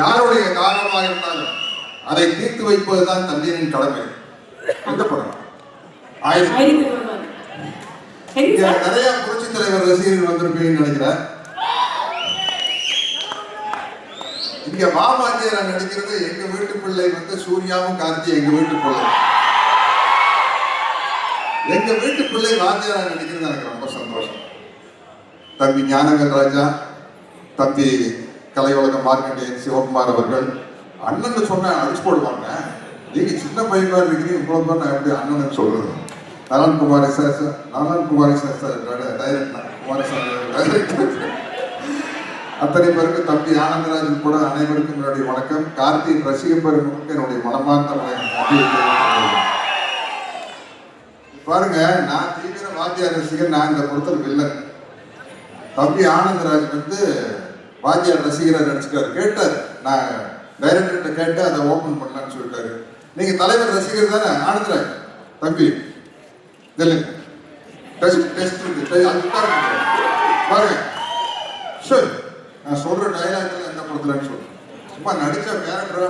யாருடைய காரணமாக இருந்தாலும் அதை தீர்த்து வைப்பதுதான் தந்தையின் கடமை. இந்த படம். நிறைய புரட்சி தலைவர் ரசிகர்கள் வந்திருப்பீங்கன்னு நினைக்கிறேன். இங்க மாமாஜியார் நடிக்கிறது எங்க வீட்டு பிள்ளை வந்து சூர்யாவும் கார்த்தி எங்க வீட்டு பிள்ளை. எங்க வீட்டு பிள்ளை வாத்தியாரா நடிக்கிறது எனக்கு ரொம்ப சந்தோஷம். தம்பி ஞானவேல் ராஜா தம்பி கலையுலக மார்க்கண்டேயன் சிவகுமார் அவர்கள் அண்ணன் சொன்ன அடிச்சு போடுவாங்க. நீங்க சின்ன பையனா இருக்கிறீங்க இவ்வளவு நான் எப்படி அண்ணன் சொல்றது? நலன் Kumari sir sir Nalan Kumari sir sir director sir director அத்தனை பேருக்கு தம்பி ஆனந்தராஜன் கூட அனைவருக்கும் என்னுடைய வணக்கம். கார்த்திக் ரசிக பெருமக்களுக்கு என்னுடைய மனமார்ந்த பாருங்க நான் தீவிர வாத்திய ரசிகர் நான் இந்த படத்தில் வில்லன். தம்பி ஆனந்தராஜ் வந்து வாத்தியார் ரசிகரா நடிச்சுட்டாரு கேட்டார். நான் டைரக்டர்கிட்ட கேட்டு அதை ஓபன் பண்ணலான்னு சொல்லிட்டாரு. நீங்க தலைவர் ரசிகர் தானே? ஆனந்தராஜ் தம்பி தெலுங்கு டெஸ்ட் டெஸ்ட் இருக்கு. பாருங்க. சரி நான் சொல்ற டைலாக் எல்லாம் எந்த படத்துலன்னு சொல்லு. சும்மா நடிச்ச கேரக்டரா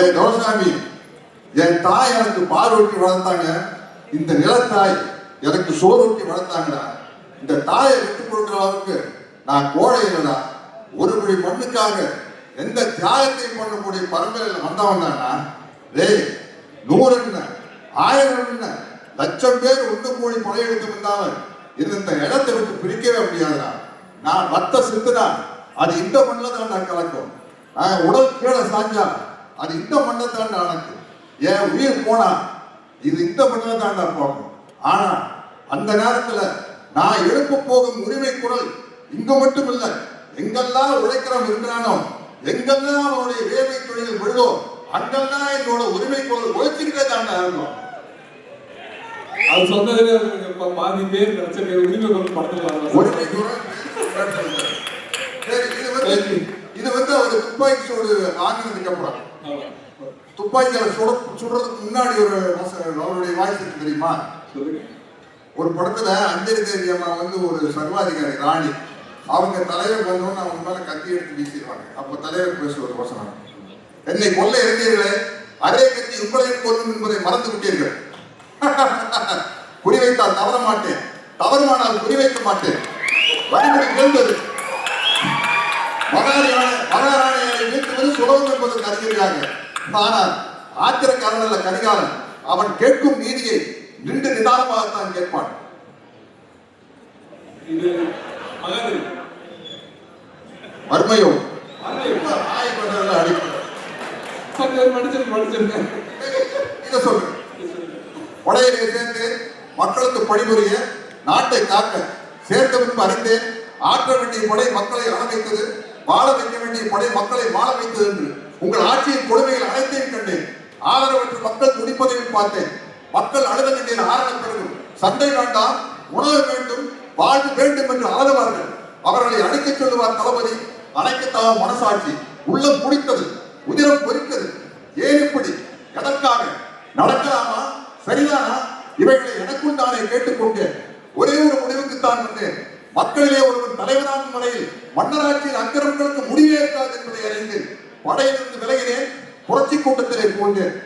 ஏய் தோசாமி என் தாய் எனக்கு பால் ஊட்டி வளர்த்தாங்க. இந்த நிலத்தாய் எனக்கு சோறு ஊட்டி வளர்த்தாங்கடா. இந்த தாயை விட்டு கொடுக்குற அளவுக்கு நான் கோழை இல்லைனா ஒரு குடி மண்ணுக்காக எந்த தியாகத்தையும் பண்ணக்கூடிய பரம்பரையில் வந்தவன் தானா டேய் நூறு என்ன? ஆயிரம் என்ன? லட்சம் பேர் ஒன்று கூடி படையெடுத்து வந்தாலும் இது இந்த இடத்தை விட்டு பிரிக்கவே முடியாதுடா. நான் ரத்த சிந்துதான் அது இந்த மண்ணில் தான் நான் கலக்கும். நான் உடல் கீழே சாஞ்சா அது இந்த மண்ணை தான் எனக்கு என் உயிர் போனா இது இந்த மண்ணில் தான் நான் போகும். ஆனால் அந்த நேரத்தில் நான் எழுப்ப போகும் உரிமை குரல் இங்க மட்டும் இல்ல எங்கெல்லாம் உழைக்கிறவன் இருக்கிறானோ எங்கெல்லாம் அவனுடைய வேலை தொழில் விழுதோ அங்கெல்லாம் என்னோட உரிமை குரல் உழைச்சிக்கிட்டே தான் இருக்கும் அது சொன்னதுல பாதி பேர் நினைச்ச உரிமை குரல் படத்துல. உரிமை சரி இது வந்து அவர் துப்பாக்கி சூடு ஆங்கினதுக்கு அப்புறம். துப்பாக்கியால சுட சுடுறதுக்கு முன்னாடி ஒரு அவருடைய வாய்ஸ் தெரியுமா? ஒரு படத்துல அஞ்சலி தேவி அம்மா வந்து ஒரு சர்வாதிகாரி ராணி. அவங்க தலைவர் வந்தோன்னு அவங்க மேல கத்தி எடுத்து வீசிடுவாங்க. அப்ப தலைவர் பேச ஒரு வசனம். என்னை கொல்ல இருந்தீர்களே அதே கத்தி உங்களையும் கொல்லும் என்பதை மறந்து விட்டீர்கள். குறிவைத்தால் தவற மாட்டேன். தவறுமானால் குறிவைக்க மாட்டேன். வழிமுறை கேள்வது மகாராணி மகாராணியை வீழ்த்துவது சுலபம் என்பதற்கு அறிஞராக ஆனால் ஆத்திரக்காரன் அல்ல கரிகாலன். அவன் கேட்கும் நீதியை நின்று நிதானமாகத்தான் கேட்பான். இது சொல்றேன் படையிலே சேர்ந்து மக்களுக்கு பணிபுரிய நாட்டை காக்க சேர்த்த பின்பு அறிந்தேன். ஆற்ற வேண்டிய படை மக்களை வைத்தது வாழ வைக்க வேண்டிய படை மக்களை வாழ வைத்தது என்று உங்கள் ஆட்சியின் கொடுமைகள் அனைத்தையும் கண்டேன். ஆதரவற்ற மக்கள் துடிப்பதையும் பார்த்தேன். மக்கள் அழுத வேண்டிய ஆரணம் பெருகும். சண்டை வேண்டாம் உணவு வேண்டும் வாழ்வு வேண்டும் என்று ஆதவார்கள் அவர்களை அழைக்கச் சொல்லுவார் தளபதி. அணைக்கத்தவ மனசாட்சி. உள்ளம் குடித்தது உதிரம் பொறித்தது. ஏன் இப்படி? எதற்காக? நடக்கலாமா? சரிதானா? இவைகளை எனக்குள் தானே கேட்டுக்கொண்டு ஒரே ஒரு முடிவுக்குத்தான் வந்தேன். மக்களிலே ஒருவன் தலைவரான வரையில் மன்னராட்சியின் அக்கிரமங்களுக்கு முடிவே இருக்காது என்பதை அறிந்து படையிலிருந்து விலகினேன். புரட்சி கூட்டத்திலே போன்றேன்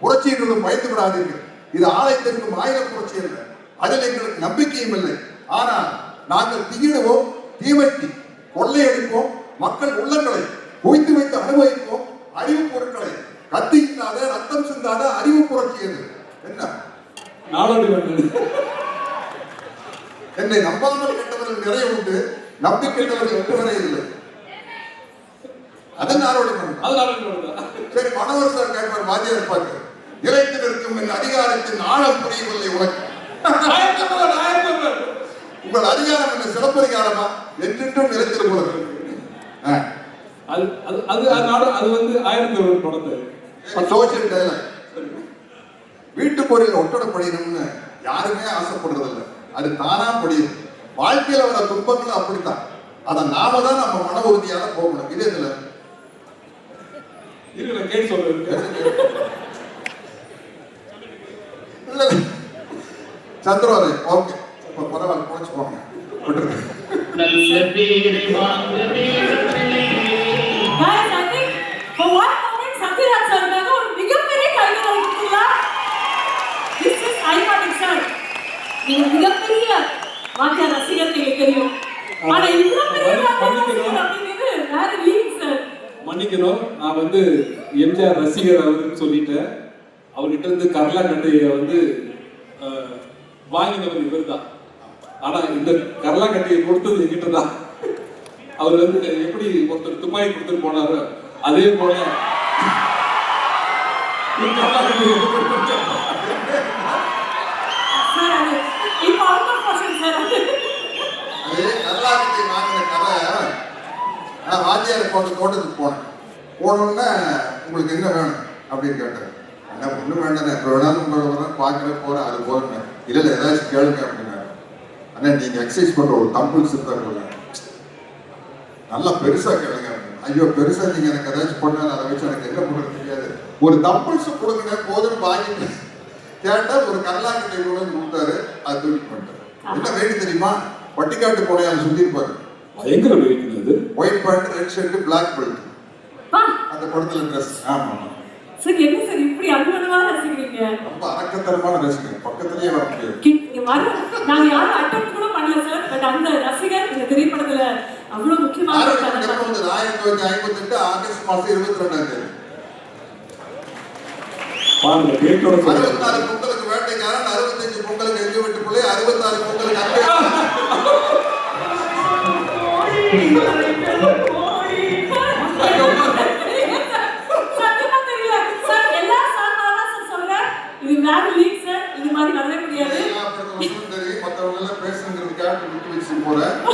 புரட்சி என்றும் பயந்து விடாதீர்கள் இது ஆலயத்திற்கும் ஆயுத புரட்சி அல்ல. அதில் எங்களுக்கு நம்பிக்கையும் இல்லை. ஆனால் நாங்கள் தீயிடுவோம் தீவட்டி கொள்ளையடிப்போம் மக்கள் உள்ளங்களை குவித்து வைத்து அனுபவிப்போம் அறிவு பொருட்களை கத்தி இல்லாத ரத்தம் சிந்தாத அறிவு புரட்சி அது என்ன? மன்னன் என்னை நம்பாமல் கெட்டவர்கள் நிறைய உண்டு நம்பி கெட்டவர்கள் எட்டு வரை இல்லை. அது நாரோட மன்னம் அது நாடோடி மன்னன் சரி மனோகர் சார் கேட்பார் வாத்தியார் பார்க்க இறைத்து நிற்கும் என் அதிகாரத்தின் ஆழம் புரியவில்லை உனக்கு. உங்கள் அதிகாரம் என்ன சிறப்பதிகாரமா என்றென்றும் நிலைத்திருப்பது ஆ. அது அது அது அது வந்து ஆயிரத்தி ஒரு படத்தை. சோசியல் டைலாக் வீட்டு பொருள் ஒட்டடை படிக்கணும்னு யாருமே ஆசைப்படுறதில்ல. அது தானா படியும் வாழ்க்கையில வர துன்பங்கள் அப்படித்தான். அதை நாம தான் நம்ம மன உறுதியாக போகணும். இது இதுல இருக்கு நான் கேட்டு சொல்றேன். சந்திரவாதை ஓகே. இப்ப பரவாயில்ல குறைச்சு போங்க. விட்டுருங்க. நல்ல பேரை வாங்க வேண்டுமே வாத்தியார் ரசிகர் எங்களுக்கு தெரியும் ஆனா இவ்வளவு பெரிய வாத்தியார் ரசிகர் அப்படிங்கிறது வேற லீக் சார் மன்னிக்கணும் நான் வந்து எம்ஜிஆர் ரசிகர் அவருன்னு சொல்லிட்டேன். அவர்கிட்ட இருந்து கரலாக்கட்டையை வந்து அஹ், வாங்கினவர் இவர் தான் ஆனா இந்த கரலாக்கட்டையை கொடுத்தது என்கிட்ட தான் அவர் வந்து எப்படி ஒருத்தர் துப்பாக்கி கொடுத்துட்டு போனாரோ அதே போல அது அது. கல்லாக்கட்டி வாங்கின கதை நான் வாத்தியார் போன தோட்டத்துக்கு போனேன். போனோன்னே உங்களுக்கு என்ன வேணும் அப்படின்னு கேட்டேன். என்ன ஒன்றும் வேண்டாம் இப்போ வேணாலும் உங்களை வரேன் பார்க்குறேன் போகிறேன் அது போகிறேன் இல்லை இல்லை ஏதாச்சும் கேளுங்க அப்படின்னாரு. அண்ணா நீங்கள் எக்ஸசைஸ் பண்ணுற ஒரு தம்பிள்ஸ் இருந்தால் கொடுங்க நல்லா பெருசாக கேளுங்க. ஐயோ பெருசாக நீங்கள் எனக்கு ஏதாச்சும் பண்ணால் அதை வச்சு எனக்கு என்ன பண்ணுறது தெரியாது. ஒரு தம்பிள்ஸ் கொடுங்க போதும் வாங்கிட்டு கேட்டால் ஒரு கல்லாக்கட்டை கொண்டு வந்து கொடுத்தாரு. அது தூக்கி பண்ணிட்டாரு என்ன வேணும் தெரியுமா? பட்டிக்காட்டு போனையால் சுற்றிருப்பாரு பயங்கர வெயிட்னது white pant red shirt black belt அந்த படத்துல ட்ரெஸ் ஆமா ஆமா. சார் என்ன சார் இப்படி அனுமதிவா ரசிக்கிறீங்க? ரொம்ப அரக்கத்தனமான ரசிகர் பக்கத்துலயே வர முடியாது. நாங்க யாரும் அட்டம் கூட பண்ணல சார் பட் அந்த ரசிகர் இந்த திரைப்படத்துல அவ்வளவு முக்கியமான ஆயிரத்தி தொள்ளாயிரத்தி ஐம்பத்தி எட்டு ஆகஸ்ட் மாசம் இருபத்தி ரெண்டாம் தேதி அறுபத்தாறு பொங்கலுக்கு வேட்டைக்காரன் அறுபத்தஞ்சு பொங்கலுக்கு எங்க வீட்டு பிள்ளை அறுபத்தாறு பொங்கலுக்கு லீக் சார் இது மாதிரி வரவே முடியாது. மற்றவங்க பேசுங்கிறதுக்காக விட்டு வச்சு போறேன்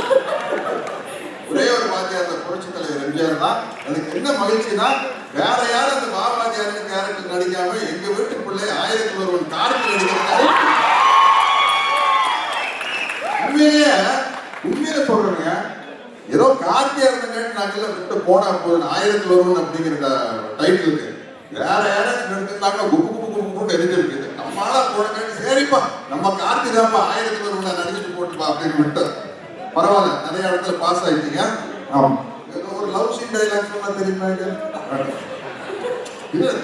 ஒரே ஒரு வாத்தியார் அந்த புரட்சி தலைவர் எம்ஜிஆர் தான். எனக்கு என்ன மகிழ்ச்சினா வேற யாரும் அந்த பாபாஜியாரின் கேரக்டர் நடிக்காம எங்க வீட்டு பிள்ளை ஆயிரத்தி ஒருவன் உண்மையிலேயே உண்மையில சொல்றேங்க. ஏதோ கார்த்தியா இருந்த நாட்கள் விட்டு போனா போதும். ஆயிரத்தி ஒருவன் அப்படிங்கிற டைட்டிலுக்கு வேற யாராச்சும் எடுத்துருந்தாங்க குப்பு குப்பு குப்பு குப்பு ஆளா போடுங்க சரிப்பா. நம்ம கார்த்தி தான்ப்பா ஆயிரத்தி ஒருவனை நடிச்சுட்டு போட்டுப்பா அப்படின்னு விட்டு பரவாயில்ல நிறைய இடத்துல பாஸ் ஆயிட்டீங்க. ஆமா. ஒரு லவ் சீன் டைலாக் சொன்னா தெரியுமா? இது?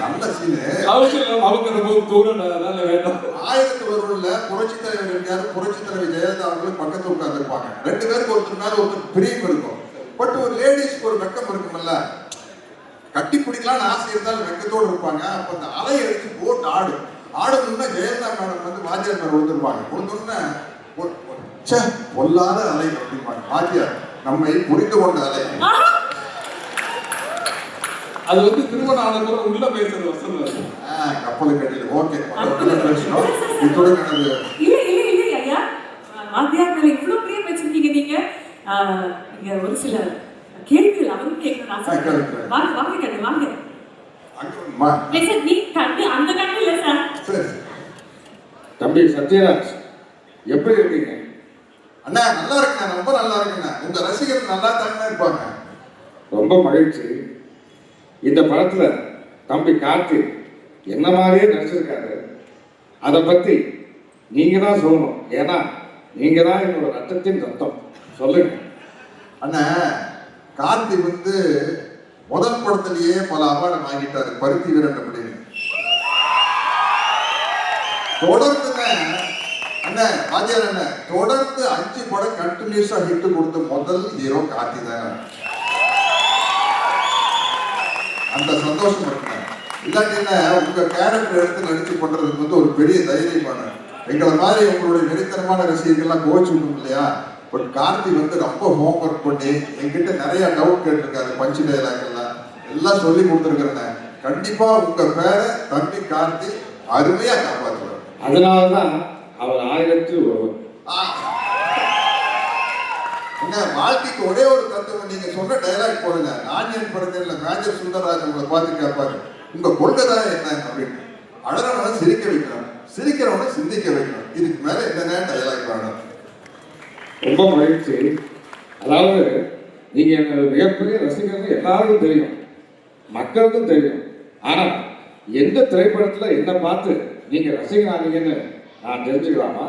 நல்ல சீனு ஆயிரத்தி ஒருவன்ல புரட்சி தலைவர் எம்ஜிஆர் புரட்சி தலைவர் ஜெயலலிதா அவர்களும் உட்கார்ந்துருப்பாங்க. ரெண்டு பேருக்கு ஒருத்தர் மேல ஒருத்தர் பிரியம் இருக்கும். பட் ஒரு லேடிஸ்க்கு ஒரு வெக்கம் இருக்கும்ல. கட்டி பிடிக்கலாம்னு ஆசை இருந்தாலும் வெக்கத்தோடு இருப்பாங்க. அப்ப அந்த அலை எடுத்து போட்டு ஆடு. ஆடணும்னா ஜெயலலிதா மேடம் வந்து வாத்தியார் மேல விழுந்துருப்பாங்க விழுந்தோடனே ச்சே பொல்லாத அலை அப்படிம்பாங்க. வாத்தியார் நம்மை புரிந்து கொண்ட அலை. அது வந்து ஆனதுக்கு உள்ள பேசுறது வசனம் கப்பலுக்கு அடியில் ஓகே பேசணும் இத்துடன் எனது இல்ல இல்ல இல்ல ஐயா. வாத்தியார் மேல இவ்வளவு பிரியம் வச்சிருக்கீங்க நீங்க. ஆஹ், இங்க ஒரு சில கேள்விகள் அவரும் கேட்கணும். வாங்க வாங்க அங்க நீ அந்த கண்ணு இல்ல சார் சரி தம்பி சத்யராஜ் எப்படி இருக்கீங்க? அண்ணா நல்லா இருக்கேன். ரொம்ப நல்லா இருக்கேன். உங்க ரசிகர் நல்லா தானே இருப்பாங்க. ரொம்ப மகிழ்ச்சி. இந்த படத்துல தம்பி கார்த்திக் என்ன மாதிரியே நடிச்சிருக்காரு. அதை பத்தி நீங்க தான் சொல்லணும். ஏன்னா நீங்க தான் என்னோட ரத்தத்தின் ரத்தம். சொல்லுங்க. அண்ணா கார்த்தி வந்து முதல் படத்திலேயே பல அவார்டு வாங்கிட்டாரு. பருத்தி வீரன் அப்படின்னு தொடர்ந்துங்க அண்ணன் வாத்தியார் அண்ணன் தொடர்ந்து அஞ்சு படம் கண்டினியூஸா ஹிட் கொடுத்த முதல் ஹீரோ கார்த்தி தானே அந்த சந்தோஷம் இருக்குங்க இல்லாட்டி என்ன உங்க கேரக்டர் எடுத்து நடிச்சு பண்றதுக்கு வந்து ஒரு பெரிய தைரியமான. எங்களை மாதிரி உங்களுடைய வெறித்தனமான ரசிகர்கள்லாம் கோச்சு விடும் இல்லையா? பட் கார்த்தி வந்து ரொம்ப ஹோம்ஒர்க் பண்ணி என்கிட்ட நிறைய டவுட் கேட்டிருக்காரு பஞ்சு டைலாக் எல்லாம். சொல்லி கொடுத்துருக்கிறேன். கண்டிப்பா உங்க பேரை தம்பி கார்த்தி அருமையா அதனால தான் அவர் ஆயிரத்தில் ஒருவர் வாழ்க்கைக்கு ஒரே ஒரு தத்துவம் நீங்க சொன்ன டைலாக் போடுங்க. நானியன் படத்துல மேஜர் சுந்தரராஜ் உங்களை பார்த்து கேட்பாரு. உங்க கொள்கை தான் என்ன அப்படின்னு. அழறவனை சிரிக்க வைக்கணும் சிரிக்கிறவனை சிந்திக்க வைக்கணும் இதுக்கு மேல என்னங்க டைலாக் வேணும்? ரொம்ப மகிழ்ச்சி. அதாவது நீங்க என்னோட மிகப்பெரிய ரசிகர்கள் எல்லாருக்கும் தெரியும். மக்களுக்கும் தெரியும். ஆனா எந்த திரைப்படத்துல என்ன பார்த்து நீங்க ரசிகரானீங்கன்னு நான் தெரிஞ்சுக்கலாமா?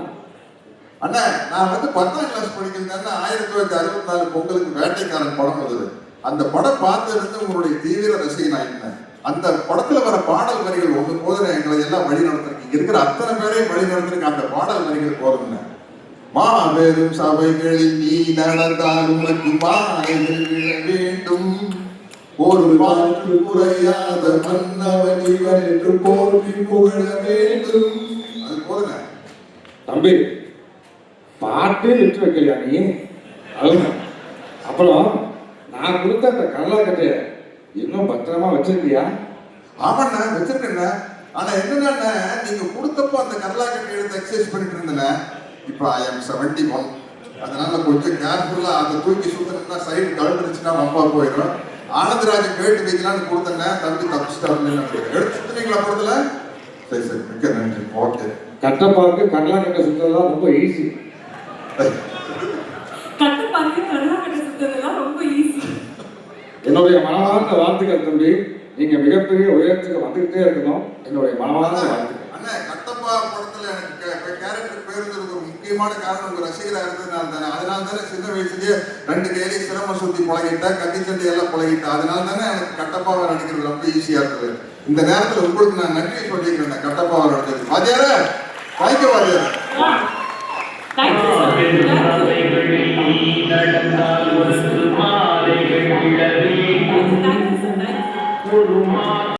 அண்ணா நான் வந்து பத்தாம் கிளாஸ் படிக்கிறேன்னா ஆயிரத்தி தொள்ளாயிரத்தி அறுபத்தி நாலு பொங்கலுக்கு வேட்டைக்காரன் படம் வந்தது. அந்த படம் பார்த்திருந்து உங்களுடைய தீவிர ரசிகன் ஆயிட்டேன். அந்த படத்துல வர பாடல் வரிகள் ஒன்று போதும் எங்களை எல்லாம் வழி நடத்திருக்கு இங்க இருக்கிற அத்தனை பேரையும் வழி நடத்திருக்கு அந்த பாடல் வரிகள் போதும்னு. மாபெரும் சபைகளில் நீ நடந்தால் உனக்கு வேண்டும். ஒரு மாற்று குறையாத மன்னவன் இவன் என்று போற்றி புகழ வேண்டும். அது போதுங்க. தம்பி பாட்டே விட்டு வைக்கலையா நீ? அதுங்க அப்புறம் நான் கொடுத்த அந்த கடலாக்கட்டையை இன்னும் பத்திரமா வச்சிருக்கியா? ஆமாண்ணா வச்சிருக்கேண்ணா ஆனா என்னன்னா நீங்க கொடுத்தப்போ அந்த கரலாக்கட்டை எடுத்து எக்ஸசைஸ் பண்ணிட்டு இருந்தேண்ணே இப்போ ஐ எம் செவன்டி ஒன் அதனால கொஞ்சம் கேர்ஃபுல்லா அதை தூக்கி சுத்தணும்னா சைடு கழுந்துருச்சுன்னா வம்பா போயிடும். ஆனந்தராஜன் கேட்டு வைக்கலாம்னு கொடுத்தேண்ணே தம்பி தப்பிச்சிட்டாருன்னு எடுத்து சுத்துனீங்களா படத்துல? சரி சரி மிக்க நன்றி. ஓகே கட்டப்பாவுக்கு கடலாக்கட்டை சுத்தலாம் ரொம்ப ஈஸி கட்டு கடலா கட்ட சுத்ததெல்லாம் ரொம்ப ஈஸி என்னுடைய மனமார்ந்த வாழ்த்துக்கள் தம்பி. நீங்க மிகப்பெரிய உயரத்துக்கு வந்துகிட்டே இருக்கணும். என்னுடைய மனமார்ந்த வாழ்த்துக்கள் அண்ணா கட்டப்பா படத்துல எனக்கு கேரக்டர் பேருந்ததுக்கு ஒரு முக்கியமான காரணம் உங்க ரசிகரா இருந்ததுனால தானே. அதனால தானே சின்ன வயசுலயே ரெண்டு கையிலையும் சிரம சுத்தி பழகிட்டேன் கத்தி சண்டை எல்லாம் பழகிட்டேன் அதனால தானே எனக்கு கட்டப்பாவை நடிக்கிறது ரொம்ப ஈஸியா இருந்தது. இந்த நேரத்துல உங்களுக்கு நான் நன்றி சொல்லிக்கிறேன் கட்டப்பாவை நடிச்சது வாத்தியார தேங்க்யூ வாத்தியார. நடந்தால் ஒரு மாலைகள் ஒரு